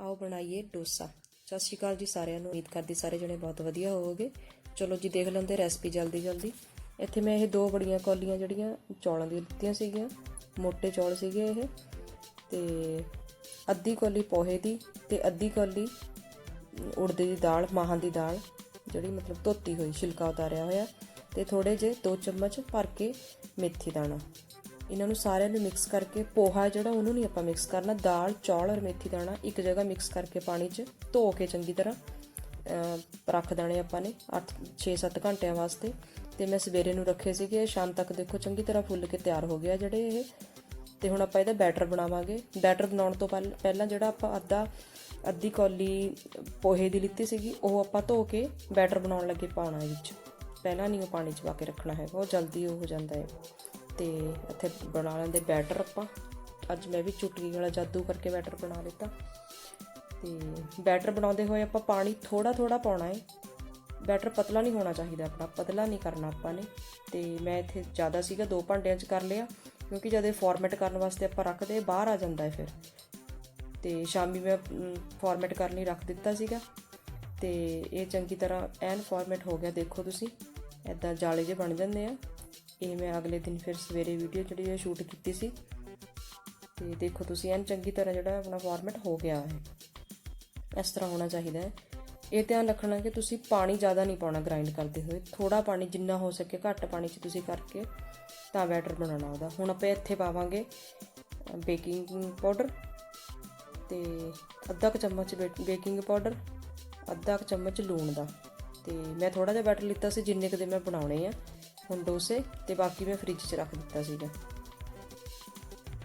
ਆਓ ਬਣਾਈਏ ਡੋਸਾ। ਸਤਿ ਸ਼੍ਰੀ ਅਕਾਲ ਜੀ ਸਾਰਿਆਂ ਨੂੰ। ਉਮੀਦ ਕਰਦੀ ਸਾਰੇ ਜਣੇ ਬਹੁਤ ਵਧੀਆ ਹੋਵੋਗੇ। ਚਲੋ ਜੀ, ਦੇਖ ਲੈਂਦੇ ਰੈਸਪੀ ਜਲਦੀ ਜਲਦੀ। ਇੱਥੇ ਮੈਂ ਇਹ ਦੋ ਬੜੀਆਂ ਕੌਲੀਆਂ ਜਿਹੜੀਆਂ ਚੌਲਾਂ ਦੀਆਂ ਲਿੱਤੀਆਂ ਸੀਗੀਆਂ। ਮੋٹے ਚੌਲ ਸੀਗੇ ਇਹ। ਤੇ ਅੱਧੀ ਕੌਲੀ ਪੋਹੇ ਦੀ ਤੇ ਅੱਧੀ ਕੌਲੀ ਉੜਦ ਦੀ ਦਾਲ, ਮਾਹਾਂ ਦੀ ਦਾਲ, ਜਿਹੜੀ ਮਤਲਬ ਧੋਤੀ ਹੋਈ, ਛਿਲਕਾ ਉਤਾਰਿਆ ਹੋਇਆ। ਤੇ ਥੋੜੇ ਜਿਹੇ 2 ਚਮਚ ਭਰ ਕੇ ਮੇਥੀ ਦਾਣਾ। ਇਹਨਾਂ ਨੂੰ ਸਾਰਿਆਂ ਨੂੰ ਮਿਕਸ ਕਰਕੇ ਪੋਹਾ ਜਿਹੜਾ ਉਹਨੂੰ ਨਹੀਂ ਆਪਾਂ ਮਿਕਸ ਕਰਨਾ, ਦਾਲ, ਚੌਲ ਔਰ ਮੇਥੀ ਦਾਣਾ ਇੱਕ ਜਗ੍ਹਾ ਮਿਕਸ ਕਰਕੇ ਪਾਣੀ 'ਚ ਧੋ ਕੇ ਚੰਗੀ ਤਰ੍ਹਾਂ ਰੱਖ ਦੇਣੇ ਆਪਾਂ ਨੇ 8 6-7 ਘੰਟਿਆਂ ਵਾਸਤੇ। ਤੇ ਮੈਂ ਸਵੇਰੇ ਨੂੰ ਰੱਖੇ ਸੀਗੇ, ਸ਼ਾਮ ਤੱਕ ਦੇਖੋ ਚੰਗੀ ਤਰ੍ਹਾਂ ਫੁੱਲ ਕੇ ਤਿਆਰ ਹੋ ਗਿਆ ਜਿਹੜੇ ਇਹ। ਤੇ ਹੁਣ ਆਪਾਂ ਇਹਦਾ ਬੈਟਰ ਬਣਾਵਾਂਗੇ। ਬੈਟਰ ਬਣਾਉਣ ਤੋਂ ਪਹਿਲ- ਪਹਿਲਾਂ ਜਿਹੜਾ ਆਪਾਂ ਅੱਧਾ, ਅੱਧੀ ਕੌਲੀ ਪੋਹੇ ਦੀ ਲਿੱਤੀ ਸੀਗੀ, ਉਹ ਆਪਾਂ ਧੋ ਕੇ ਬੈਟਰ ਬਣਾਉਣ ਲੱਗੇ ਪਾਉਣਾ ਇਹ ਵਿੱਚ। ਪਹਿਲਾਂ ਨਹੀਂ ਉਹ ਪਾਣੀ 'ਚ ਪਾ ਕੇ ਰੱਖਣਾ ਹੈਗਾ, ਉਹ ਜਲਦੀ ਉਹ ਹੋ ਜਾਂਦਾ ਹੈ। ਤੇ ਇੱਥੇ ਬਣਾ ਲੈਂਦੇ ਬੈਟਰ ਆਪਾਂ। ਅੱਜ ਮੈਂ ਵੀ ਚੁਟਕੀ ਵਾਲਾ ਜਾਦੂ ਕਰਕੇ ਬੈਟਰ ਬਣਾ ਲਿੱਤਾ। ਤੇ ਬੈਟਰ ਬਣਾਉਂਦੇ ਹੋਏ ਆਪਾਂ ਪਾਣੀ ਥੋੜਾ ਥੋੜਾ ਪਾਉਣਾ ਹੈ ਬੈਟਰ ਪਤਲਾ ਨਹੀਂ ਹੋਣਾ ਚਾਹੀਦਾ ਆਪਣਾ, ਪਤਲਾ ਨਹੀਂ ਕਰਨਾ ਆਪਾਂ ਨੇ। ਤੇ ਮੈਂ ਇੱਥੇ ਜ਼ਿਆਦਾ ਸੀਗਾ, ਦੋ ਭਾਂਡਿਆਂ 'ਚ ਕਰ ਲਿਆ, ਕਿਉਂਕਿ ਜਦ ਇਹ ਫਾਰਮੈਟ ਕਰਨ ਵਾਸਤੇ ਆਪਾਂ ਰੱਖਦੇ ਬਾਹਰ ਆ ਜਾਂਦਾ ਹੈ ਫਿਰ। ਤੇ ਸ਼ਾਮੀ ਮੈਂ ਫਾਰਮੈਟ ਕਰਨ ਲਈ ਰੱਖ ਦਿੱਤਾ ਸੀਗਾ। ਤੇ ਇਹ ਚੰਗੀ ਤਰ੍ਹਾਂ ਐਨ ਫਾਰਮੈਟ ਹੋ ਗਿਆ, ਦੇਖੋ ਤੁਸੀਂ। ਐਦਾਂ ਜਾਲੇ ਜੇ ਬਣ ਜਾਂਦੇ ਆ। ਇਹ ਮੈਂ ਅਗਲੇ ਦਿਨ ਫਿਰ ਸਵੇਰੇ ਵੀਡੀਓ ਜਿਹੜੀ ਹੈ ਸ਼ੂਟ ਕੀਤੀ ਸੀ। ਤੇ ਦੇਖੋ ਤੁਸੀਂ, ਐਨ ਚੰਗੀ ਤਰ੍ਹਾਂ ਜਿਹੜਾ ਆਪਣਾ ਫਾਰਮੈਟ ਹੋ ਗਿਆ ਹੈ। ਇਸ ਤਰ੍ਹਾਂ ਹੋਣਾ ਚਾਹੀਦਾ ਹੈ। ਇਹ ਧਿਆਨ ਰੱਖਣਾ ਕਿ ਤੁਸੀਂ ਪਾਣੀ ਜ਼ਿਆਦਾ ਨਹੀਂ ਪਾਉਣਾ ਗ੍ਰਾਈਂਡ ਕਰਦੇ ਹੋਏ। ਥੋੜਾ ਪਾਣੀ ਜਿੰਨਾ ਹੋ ਸਕੇ, ਘੱਟ ਪਾਣੀ 'ਚ ਤੁਸੀਂ ਕਰਕੇ ਤਾਂ ਬੈਟਰ ਬਣਾਉਣਾ ਉਹਦਾ। ਹੁਣ ਆਪਾਂ ਇੱਥੇ ਪਾਵਾਂਗੇ ਬੇਕਿੰਗ ਪਾਊਡਰ ਤੇ ਅੱਧਾ ਕੁ ਚਮਚ ਬੇਕਿੰਗ ਪਾਊਡਰ ਅੱਧਾ ਕੁ ਚਮਚ ਲੂਣ ਦਾ। ਤੇ ਮੈਂ ਥੋੜਾ ਜਿਹਾ ਬੈਟਰ ਲਿੱਤਾ ਸੀ, ਜਿੰਨੇ ਕੁ ਦੇ ਮੈਂ ਬਣਾਉਣੇ ਆ। ਹੁਣ ਡੋਸੇ ਤੇ ਬਾਕੀ ਮੈਂ ਫ੍ਰਿਜ 'ਚ ਰੱਖ ਦਿੱਤਾ ਸੀਗਾ।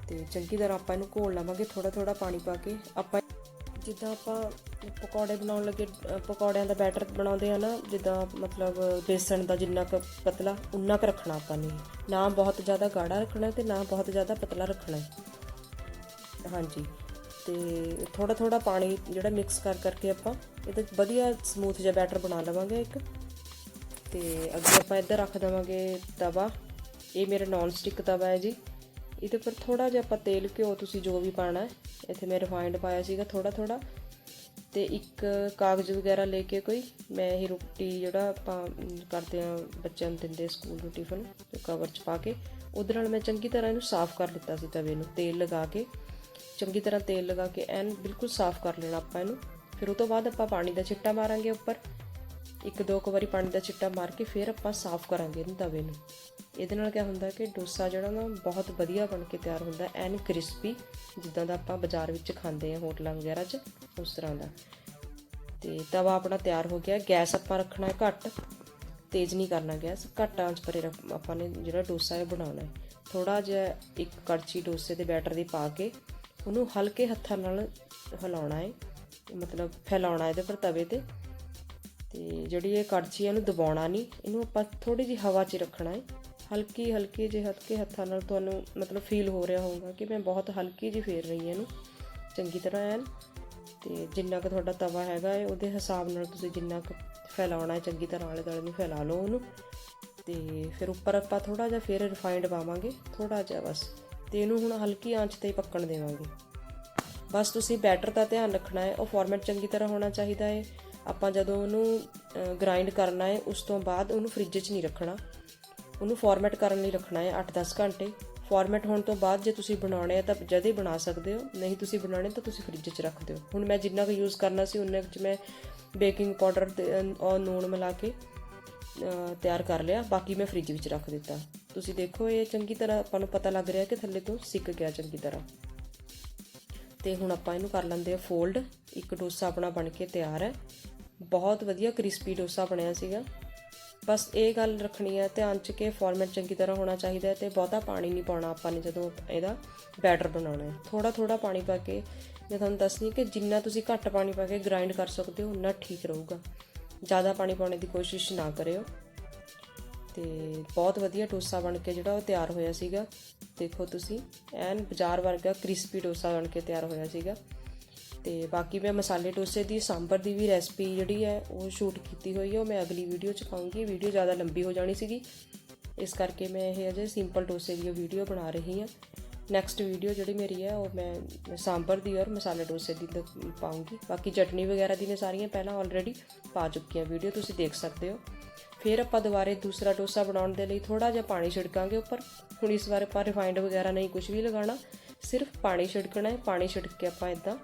ਤੇ ਚੰਗੀ ਤਰ੍ਹਾਂ ਆਪਾਂ ਇਹਨੂੰ ਘੋਲ ਲਵਾਂਗੇ ਥੋੜਾ ਥੋੜਾ ਪਾਣੀ ਪਾ ਕੇ। ਆਪਾਂ ਜਿੱਦਾਂ ਆਪਾਂ ਪਕੌੜੇ ਬਣਾਉਣ ਲੱਗੇ ਪਕੌੜਿਆਂ ਦਾ ਬੈਟਰ ਬਣਾਉਂਦੇ ਆ ਨਾ, ਜਿੱਦਾਂ ਮਤਲਬ ਬੇਸਣ ਦਾ ਜਿੰਨਾ ਕੁ ਪਤਲਾ, ਉਨਾ ਕੁ ਰੱਖਣਾ ਆਪਾਂ ਨੇ। ਨਾ ਬਹੁਤ ਜ਼ਿਆਦਾ ਗਾੜਾ ਰੱਖਣਾ ਤੇ ਨਾ ਬਹੁਤ ਜ਼ਿਆਦਾ ਪਤਲਾ ਰੱਖਣਾ ਹਾਂਜੀ। ਤੇ ਥੋੜਾ ਥੋੜਾ ਪਾਣੀ ਜਿਹੜਾ ਮਿਕਸ ਕਰ ਕਰਕੇ ਆਪਾਂ, ਇਹਦਾ ਵਧੀਆ ਸਮੂਥ ਜਿਹਾ ਬੈਟਰ ਬਣਾ ਲਵਾਂਗੇ ਇੱਕ। ਤੇ ਅੱਗੇ ਆਪਾਂ ਇੱਧਰ ਰੱਖ ਦੇਵਾਂਗੇ ਤਵਾ। ਇਹ ਮੇਰਾ ਨਾਨ ਸਟਿਕ ਤਵਾ ਹੈ ਜੀ। ਇਹਦੇ ਉੱਪਰ ਥੋੜਾ ਜਿਹਾ ਆਪਾਂ ਤੇਲ, ਘਿਓ ਤੁਸੀਂ ਜੋ ਵੀ ਪਾਣਾ ਹੈ, ਇੱਥੇ ਮੈਂ ਰਿਫਾਈਂਡ ਪਾਇਆ ਸੀਗਾ ਥੋੜਾ ਥੋੜਾ ਤੇ ਇੱਕ ਕਾਗਜ਼ ਵਗੈਰਾ ਲੈ ਕੇ ਕੋਈ, ਮੈਂ ਇਹ ਰੋਟੀ ਜਿਹੜਾ ਆਪਾਂ ਕਰਦੇ ਆ ਬੱਚਿਆਂ ਨੂੰ ਦਿੰਦੇ ਸਕੂਲ ਨੂੰ ਟਿਫਨ ਤੇ ਕਵਰ ਚ ਪਾ ਕੇ, ਉਹਦੇ ਨਾਲ ਮੈਂ ਚੰਗੀ ਤਰ੍ਹਾਂ ਇਹਨੂੰ ਸਾਫ਼ ਕਰ ਲਿੱਤਾ ਸੀ ਤਵੇ ਨੂੰ, ਤੇਲ ਲਗਾ ਕੇ। ਚੰਗੀ ਤਰ੍ਹਾਂ ਤੇਲ ਲਗਾ ਕੇ ਐਨ ਬਿਲਕੁਲ ਸਾਫ਼ ਕਰ ਲੈਣਾ ਆਪਾਂ ਇਹਨੂੰ। ਫਿਰ ਉਹ ਤੋਂ ਬਾਅਦ ਆਪਾਂ ਪਾਣੀ ਦਾ ਛਿੱਟਾ ਮਾਰਾਂਗੇ ਉੱਪਰ। ਇੱਕ ਦੋ ਕੁ ਵਾਰੀ ਪਾਣੀ ਦਾ ਛਿੱਟਾ ਮਾਰ ਕੇ ਫਿਰ ਆਪਾਂ ਸਾਫ਼ ਕਰਾਂਗੇ ਇਹਨੂੰ ਤਵੇ ਨੂੰ। ਇਹਦੇ ਨਾਲ ਕੀ ਹੁੰਦਾ ਕਿ ਡੋਸਾ ਜਿਹੜਾ ਨਾ ਬਹੁਤ ਵਧੀਆ ਬਣ ਕੇ ਤਿਆਰ ਹੁੰਦਾ ਐਨ ਕ੍ਰਿਸਪੀ, ਜਿੱਦਾਂ ਦਾ ਆਪਾਂ ਬਾਜ਼ਾਰ ਵਿੱਚ ਖਾਂਦੇ ਆ ਹੋਟਲਾਂ ਵਗੈਰਾ 'ਚ, ਉਸ ਤਰ੍ਹਾਂ ਦਾ। ਤੇ ਤਵਾ ਆਪਣਾ ਤਿਆਰ ਹੋ ਗਿਆ, ਗੈਸ ਆਪਾਂ ਰੱਖਣਾ ਹੈ ਘੱਟ, ਤੇਜ਼ ਨਹੀਂ ਕਰਨਾ ਗੈਸ, ਘੱਟ ਆਂਚ ਪਰੇ ਰੱਖ- ਆਪਾਂ ਨੇ ਜਿਹੜਾ ਡੋਸਾ ਹੈ ਬਣਾਉਣਾ ਹੈ। ਥੋੜਾ ਜਿਹਾ ਇੱਕ ਕੜਛੀ ਡੋਸੇ ਦੇ ਬੈਟਰ ਦੀ ਪਾ ਕੇ ਉਹਨੂੰ ਹਲਕੇ ਹੱਥਾਂ ਨਾਲ ਹਿਲਾਉਣਾ ਹੈ, ਮਤਲਬ ਫੈਲਾਉਣਾ ਇਹਦੇ ਪਰ ਤਵੇ ਤੇ। ਤੇ ਜਿਹੜੀ ਇਹ ਕੜਛੀ ਹੈ ਇਹਨੂੰ ਦਬਾਉਣਾ ਨਹੀਂ। ਇਹਨੂੰ ਆਪਾਂ ਥੋੜੀ ਜਿਹੀ ਹਵਾ 'ਚ ਰੱਖਣਾ ਹੈ। ਹਲਕੀ ਹਲਕੀ ਜਿਹੇ ਹਲਕੇ ਹੱਥਾਂ ਨਾਲ ਤੁਹਾਨੂੰ ਮਤਲਬ ਫੀਲ ਹੋ ਰਿਹਾ ਹੋਊਗਾ ਕਿ ਮੈਂ ਬਹੁਤ ਹਲਕੀ ਜਿਹੀ ਫੇਰ ਰਹੀ ਹਾਂ ਇਹਨੂੰ। ਚੰਗੀ ਤਰ੍ਹਾਂ ਐਨ। ਤੇ ਜਿੰਨਾ ਕੁ ਤੁਹਾਡਾ ਤਵਾ ਹੈਗਾ ਹੈ, ਉਹਦੇ ਹਿਸਾਬ ਨਾਲ ਤੁਸੀਂ ਜਿੰਨਾ ਕੁ ਫੈਲਾਉਣਾ ਹੈ, ਚੰਗੀ ਤਰ੍ਹਾਂ ਆਲੇ ਦੁਆਲੇ ਨੂੰ ਫੈਲਾ ਲਓ ਉਹਨੂੰ। ਤੇ ਫਿਰ ਉੱਪਰ ਆਪਾਂ ਥੋੜਾ ਜਿਹਾ ਫਿਰ ਰਿਫਾਈਨਡ ਪਾਵਾਂਗੇ ਥੋੜਾ ਜਿਹਾ ਬਸ। ਤੇ ਇਹਨੂੰ ਹੁਣ ਹਲਕੀ ਆਂਚ ਤੇ ਪੱਕਣ ਦੇਵਾਂਗੇ। ਬਸ ਤੁਸੀਂ ਬੈਟਰ ਦਾ ਧਿਆਨ ਰੱਖਣਾ ਹੈ, ਉਹ ਫਾਰਮੈਟ ਚੰਗੀ ਤਰ੍ਹਾਂ ਹੋਣਾ ਚਾਹੀਦਾ ਹੈ। ਆਪਾਂ ਜਦੋਂ ਉਹਨੂੰ ਗ੍ਰਾਈਂਡ ਕਰਨਾ ਹੈ ਉਸ ਤੋਂ ਬਾਅਦ ਉਹਨੂੰ ਫ੍ਰਿਜ 'ਚ ਨਹੀਂ ਰੱਖਣਾ। ਉਹਨੂੰ ਫਾਰਮੈਟ ਕਰਨ ਲਈ ਰੱਖਣਾ ਹੈ 8-10 ਘੰਟੇ। ਫਾਰਮੈਟ ਹੋਣ ਤੋਂ ਬਾਅਦ ਜੇ ਤੁਸੀਂ ਬਣਾਉਣੇ ਆ ਤਾਂ ਜਦ ਹੀ ਬਣਾ ਸਕਦੇ ਹੋ। ਨਹੀਂ ਤੁਸੀਂ ਬਣਾਉਣੇ ਤਾਂ ਤੁਸੀਂ ਫ੍ਰਿਜ 'ਚ ਰੱਖ ਦਿਓ। ਹੁਣ ਮੈਂ ਜਿੰਨਾ ਕੁ ਯੂਜ਼ ਕਰਨਾ ਸੀ ਉਨੇ ਕੁ 'ਚ ਮੈਂ ਬੇਕਿੰਗ ਪਾਊਡਰ ਤੇ ਅ, ਔਰ ਨੂਣ ਮਿਲਾ ਕੇ ਤਿਆਰ ਕਰ ਲਿਆ। ਬਾਕੀ ਮੈਂ ਫ੍ਰਿਜ ਵਿੱਚ ਰੱਖ ਦਿੱਤਾ। ਤੁਸੀਂ ਦੇਖੋ ਇਹ ਚੰਗੀ ਤਰ੍ਹਾਂ ਆਪਾਂ ਨੂੰ ਪਤਾ ਲੱਗ ਰਿਹਾ ਕਿ ਥੱਲੇ ਤੋਂ ਸਿੱਕ ਗਿਆ ਚੰਗੀ ਤਰ੍ਹਾਂ। ਤੇ ਹੁਣ ਆਪਾਂ ਇਹਨੂੰ ਕਰ ਲੈਂਦੇ ਆ ਫੋਲਡ ਇੱਕ ਡੋਸਾ ਆਪਣਾ ਬਣ ਕੇ ਤਿਆਰ ਹੈ। ਬਹੁਤ ਵਧੀਆ ਕ੍ਰਿਸਪੀ ਡੋਸਾ ਬਣਿਆ ਸੀਗਾ। ਬਸ ਇਹ ਗੱਲ ਰੱਖਣੀ ਹੈ, ਧਿਆਨ ਚ ਕਿ ਫਾਰਮੈਟ ਚੰਗੀ ਤਰ੍ਹਾਂ ਹੋਣਾ ਚਾਹੀਦਾ ਹੈ ਤੇ ਬਹੁਤਾ ਪਾਣੀ ਨਹੀਂ ਪਾਉਣਾ ਆਪਾਂ ਨੇ ਜਦੋਂ ਇਹਦਾ ਬੈਟਰ ਬਣਾਉਣਾ ਹੈ। ਥੋੜਾ ਥੋੜਾ ਪਾਣੀ ਪਾ ਕੇ ਮੈਂ ਤੁਹਾਨੂੰ ਦੱਸਣੀ ਕਿ ਜਿੰਨਾ ਤੁਸੀਂ ਘੱਟ ਪਾਣੀ ਪਾ ਕੇ ਗ੍ਰਾਈਂਡ ਕਰ ਸਕਦੇ ਹੋ, ਉਨਾ ਠੀਕ ਰਹੂਗਾ। ਜ਼ਿਆਦਾ ਪਾਣੀ ਪਾਉਣ ਦੀ ਕੋਸ਼ਿਸ਼ ਨਾ ਕਰਿਓ। ਤੇ ਬਹੁਤ ਵਧੀਆ ਡੋਸਾ ਬਣ ਕੇ ਜਿਹੜਾ ਉਹ ਤਿਆਰ ਹੋਇਆ ਸੀਗਾ। ਦੇਖੋ ਤੁਸੀਂ, ਐਨ ਬਾਜ਼ਾਰ ਵਰਗਾ ਕ੍ਰਿਸਪੀ ਡੋਸਾ ਬਣ ਕੇ ਤਿਆਰ ਹੋਇਆ ਸੀਗਾ। ਤੇ ਬਾਕੀ ਮੈਂ ਮਸਾਲੇ ਡੋਸੇ ਦੀ, ਸਾਂਬਰ ਦੀ ਵੀ ਰੈਸਪੀ ਜਿਹੜੀ ਹੈ, ਉਹ ਸ਼ੂਟ ਕੀਤੀ ਹੋਈ ਹੈ। ਉਹ ਮੈਂ ਅਗਲੀ ਵੀਡੀਓ 'ਚ ਪਾਉਂਗੀ। ਵੀਡੀਓ ਜ਼ਿਆਦਾ ਲੰਬੀ ਹੋ ਜਾਣੀ ਸੀਗੀ। ਇਸ ਕਰਕੇ ਮੈਂ ਇਹ ਅਜੇ ਸਿੰਪਲ ਡੋਸੇ ਦੀ ਵੀਡੀਓ ਬਣਾ ਰਹੀ ਹਾਂ। ਨੈਕਸਟ ਵੀਡੀਓ ਜਿਹੜੀ ਮੇਰੀ ਹੈ, ਉਹ ਮੈਂ ਸਾਂਬਰ ਦੀ ਔਰ ਮਸਾਲੇ ਡੋਸੇ ਦੀ ਦ- ਪਾਊਂਗੀ ਬਾਕੀ ਚਟਨੀ ਵਗੈਰਾ ਦੀ ਮੈਂ ਸਾਰੀਆਂ ਪਹਿਲਾਂ ਆਲਰੇਡੀ ਪਾ ਚੁੱਕੀ ਹਾਂ ਵੀਡੀਓ ਤੁਸੀਂ ਦੇਖ ਸਕਦੇ ਹੋ। ਫਿਰ ਆਪਾਂ ਦੁਬਾਰੇ ਦੂਸਰਾ ਡੋਸਾ ਬਣਾਉਣ ਦੇ ਲਈ ਥੋੜਾ ਜਿਹਾ ਪਾਣੀ ਛਿੜਕਾਂਗੇ ਉੱਪਰ। ਹੁਣ ਇਸ ਵਾਰ ਆਪਾਂ ਰਿਫਾਈਂਡ ਵਗੈਰਾ ਨਹੀਂ ਕੁਝ ਵੀ ਲਗਾਉਣਾ। ਸਿਰਫ ਪਾਣੀ ਛਿੜਕਣਾ ਹੈ। ਪਾਣੀ ਛਿੜਕ ਕੇ ਆਪਾਂ ਇਦਾਂ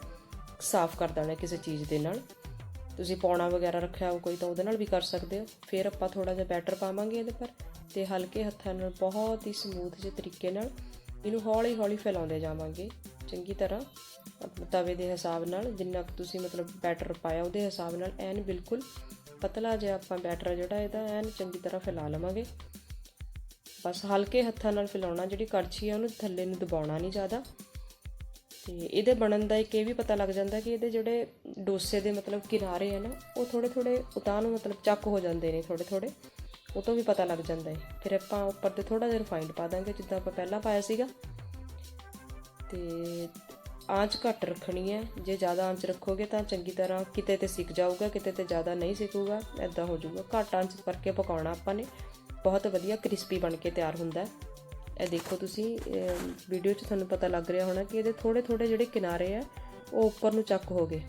ਸਾਫ਼ ਕਰ ਦੇਣਾ ਕਿਸੇ ਚੀਜ਼ ਦੇ ਨਾਲ। ਤੁਸੀਂ ਪੌਣਾ ਵਗੈਰਾ ਰੱਖਿਆ ਹੋ ਕੋਈ ਤਾਂ ਉਹਦੇ ਨਾਲ ਵੀ ਕਰ ਸਕਦੇ ਹੋ। ਫਿਰ ਆਪਾਂ ਥੋੜਾ ਜਿਹਾ ਬੈਟਰ ਪਾਵਾਂਗੇ ਇਹਦੇ ਪਰ ਤੇ ਹਲਕੇ ਹੱਥਾਂ ਨਾਲ ਬਹੁਤ ਹੀ ਸਮੂਥ ਜਿਹੇ ਤਰੀਕੇ ਨਾਲ ਇਹਨੂੰ ਹੌਲੀ ਹੌਲੀ ਫੈਲਾਉਂਦੇ ਜਾਵਾਂਗੇ। ਚੰਗੀ ਤਰ੍ਹਾਂ ਆਪਣੇ ਤਵੇ ਦੇ ਹਿਸਾਬ ਨਾਲ ਜਿੰਨਾ ਕੁ ਤੁਸੀਂ ਮਤਲਬ ਬੈਟਰ ਪਾਇਆ ਉਹਦੇ ਹਿਸਾਬ ਨਾਲ ਐਨ ਬਿਲਕੁਲ ਪਤਲਾ ਜਿਹਾ ਆਪਾਂ ਬੈਟਰ ਜਿਹੜਾ ਇਹਦਾ, ਐਨ ਚੰਗੀ ਤਰ੍ਹਾਂ ਫੈਲਾ ਲਵਾਂਗੇ। ਬਸ ਹਲਕੇ ਹੱਥਾਂ ਨਾਲ ਫੈਲਾਉਣਾ, ਜਿਹੜੀ ਕੜਛੀ ਹੈ ਉਹਨੂੰ ਥੱਲੇ ਨੂੰ ਦਬਾਉਣਾ ਨਹੀਂ ਜ਼ਿਆਦਾ। ਤੇ ਇਹਦੇ ਬਣਨ ਦਾ ਇੱਕ ਇਹ ਵੀ ਪਤਾ ਲੱਗ ਜਾਂਦਾ ਕਿ ਇਹਦੇ ਜਿਹੜੇ ਡੋਸੇ ਦੇ ਮਤਲਬ ਕਿਨਾਰੇ ਆ ਨਾ, ਉਹ ਥੋੜੇ ਥੋੜੇ ਉਤਾਂ ਨੂੰ ਮਤਲਬ ਚੱਕ ਹੋ ਜਾਂਦੇ ਨੇ ਥੋੜੇ ਥੋੜੇ ਉਹ ਤੋਂ ਵੀ ਪਤਾ ਲੱਗ ਜਾਂਦਾ ਹੈ। ਫਿਰ ਆਪਾਂ ਉੱਪਰ ਤੇ ਥੋੜਾ ਜਿਹਾ ਰਿਫਾਈਂਡ ਪਾ ਦਾਂਗੇ, ਜਿੱਦਾਂ ਆਪਾਂ ਪਹਿਲਾਂ ਪਾਇਆ ਸੀਗਾ। ਤੇ ਆਂਚ ਘੱਟ ਰੱਖਣੀ ਹੈ, ਜੇ ਜ਼ਿਆਦਾ ਆਂਚ ਰੱਖੋਗੇ ਤਾਂ ਚੰਗੀ ਤਰ੍ਹਾਂ ਕਿਤੇ ਤੇ ਸਿੱਕ ਜਾਊਗਾ, ਕਿਤੇ ਤੇ ਜ਼ਿਆਦਾ ਨਹੀਂ ਸਿੱਕੂਗਾ ਐਦਾਂ ਹੋ ਜਾਊਗਾ। ਘੱਟ ਆਂਚ ਕਰਕੇ ਪਕਾਉਣਾ ਆਪਾਂ ਨੇ, ਬਹੁਤ ਵਧੀਆ ਕ੍ਰਿਸਪੀ ਬਣ ਕੇ ਤਿਆਰ ਹੁੰਦਾ ਹੈ। ਇਹ ਦੇਖੋ ਤੁਸੀਂ ਵੀਡੀਓ 'ਚ ਤੁਹਾਨੂੰ ਪਤਾ ਲੱਗ ਰਿਹਾ ਹੋਣਾ ਕਿ ਇਹਦੇ ਥੋੜੇ ਥੋੜੇ ਜਿਹੜੇ ਕਿਨਾਰੇ ਆ, ਉਹ ਉੱਪਰ ਨੂੰ ਚੱਕ ਹੋ ਗਏ।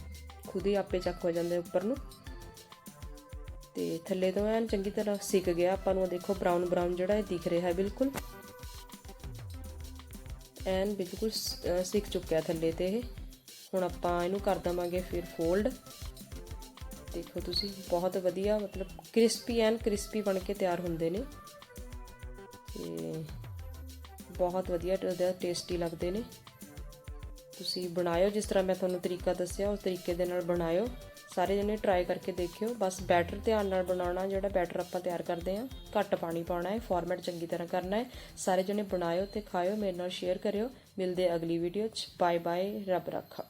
ਖੁਦ ਹੀ ਆਪੇ ਚੱਕ ਹੋ ਜਾਂਦੇ ਉੱਪਰ ਨੂੰ। ਤੇ ਥੱਲੇ ਤੋਂ ਐਨ ਚੰਗੀ ਤਰ੍ਹਾਂ ਸਿੱਕ ਗਿਆ। ਆਪਾਂ ਨੂੰ ਦੇਖੋ ਬਰਾਊਨ ਬਰਾਊਨ ਜਿਹੜਾ ਇਹ ਦਿਖ ਰਿਹਾ ਹੈ ਬਿਲਕੁਲ। ਐਨ ਬਿਲਕੁਲ ਸ- ਸਿੱਕ ਚੁੱਕਿਆ ਥੱਲੇ ਤੇ ਇਹ। ਹੁਣ ਆਪਾਂ ਇਹਨੂੰ ਕਰ ਦਵਾਂਗੇ ਫਿਰ ਫੋਲਡ ਦੇਖੋ ਤੁਸੀਂ, ਬਹੁਤ ਵਧੀਆ ਮਤਲਬ ਕ੍ਰਿਸਪੀ ਐਨ ਕ੍ਰਿਸਪੀ ਬਣ ਕੇ ਤਿਆਰ ਹੁੰਦੇ ਨੇ। ਤੇ ਬਹੁਤ ਵਧੀਆ ਤੇ ਟੇਸਟੀ ਲੱਗਦੇ ਨੇ। ਤੁਸੀਂ ਬਣਾਇਓ, ਜਿਸ ਤਰ੍ਹਾਂ ਮੈਂ ਤੁਹਾਨੂੰ ਤਰੀਕਾ ਦੱਸਿਆ, ਉਸ ਤਰੀਕੇ ਦੇ ਨਾਲ ਬਣਾਇਓ। ਸਾਰੇ ਜਣੇ ਟਰਾਈ ਕਰਕੇ ਦੇਖਿਓ। ਬਸ ਬੈਟਰ ਧਿਆਨ ਨਾਲ ਬਣਾਉਣਾ, ਜਿਹੜਾ ਬੈਟਰ ਆਪਾਂ ਤਿਆਰ ਕਰਦੇ ਹਾਂ। ਘੱਟ ਪਾਣੀ ਪਾਉਣਾ ਹੈ ਫਾਰਮੈਟ ਚੰਗੀ ਤਰ੍ਹਾਂ ਕਰਨਾ ਹੈ। ਸਾਰੇ ਜਣੇ ਬਣਾਇਓ ਤੇ ਖਾਇਓ। ਮੇਰੇ ਨਾਲ ਸ਼ੇਅਰ ਕਰਿਓ। ਮਿਲਦੇ ਅਗਲੀ ਵੀਡੀਓ 'ਚ। ਬਾਏ ਬਾਏ ਰੱਬ ਰੱਖਾ।